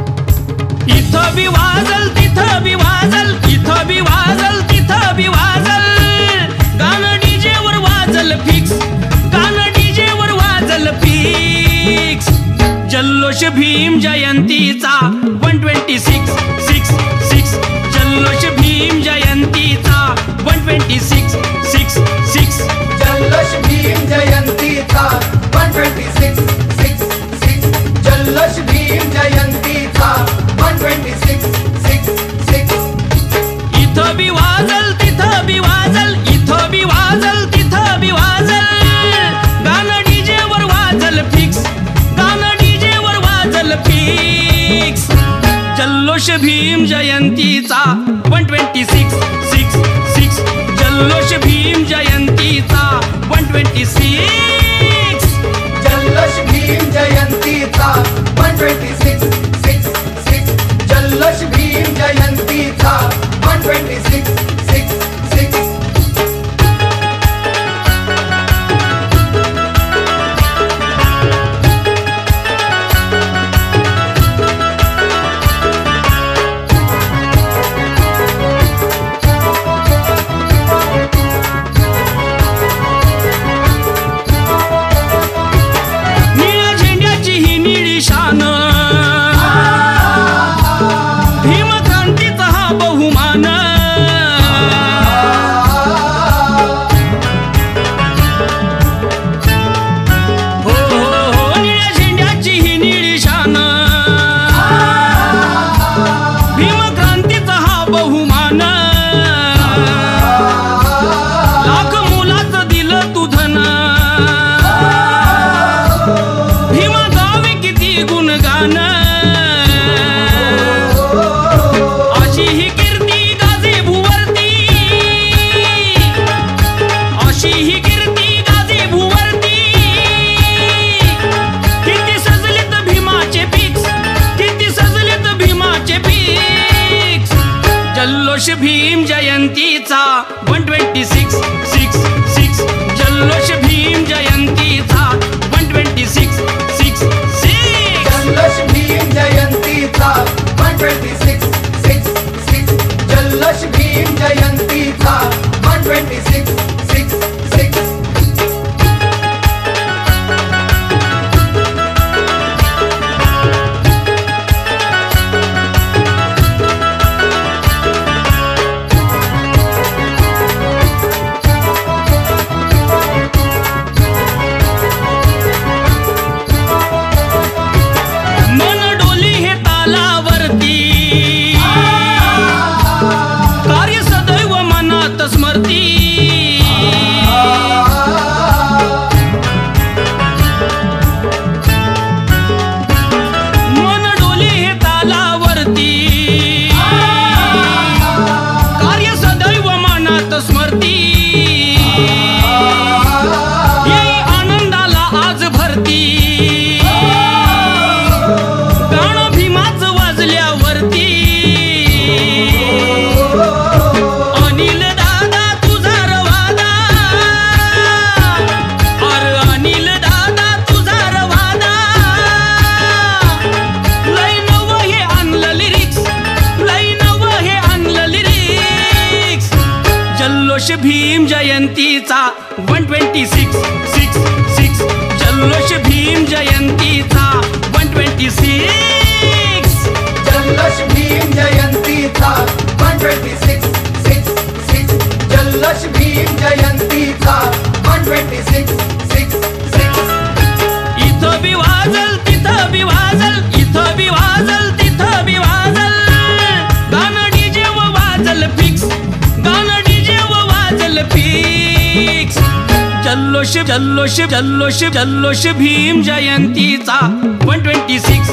इथं बी वाजल तिथं बी वाजल इथं बी वाजल तिथं बी वाजल. गाणं डीजे वर वाजल फिक्स गाणं डीजे वर वाजल फिक्स जल्लोष भीम जयंतीचा one twenty six six six जल्लोष भीम जयंतीचा वन ट्वेंटी सिक्स जल्लोष भीम जयंतीचा. One twenty six six six जल्लोष भीम जयंतीचा. वन ट्वेंटी सिक्स जल्लोष भीम जयंतीचा. One twenty six six six जल्लोष भीम जयंतीचा. वन ट्वेंटी जल्लोष भीम जयंतीचा. One twenty six six six. जल्लोष भीम जयंतीचा. One twenty six six six. जल्लोष भीम जयंतीचा. One twenty six six six. जल्लोष भीम जयंतीचा. One twenty por. जल्लोष भीम जयंतीचा one twenty six six six. जल्लोष भीम जयंतीचा वन ट्वेंटी सिक्स. जल्लोष भीम जयंतीचा one twenty six six six. जल्लोष भीम जयंतीचा जल्लोष जल्लोष जल्लोष जल्लोष भीम जयंतीचा. One twenty six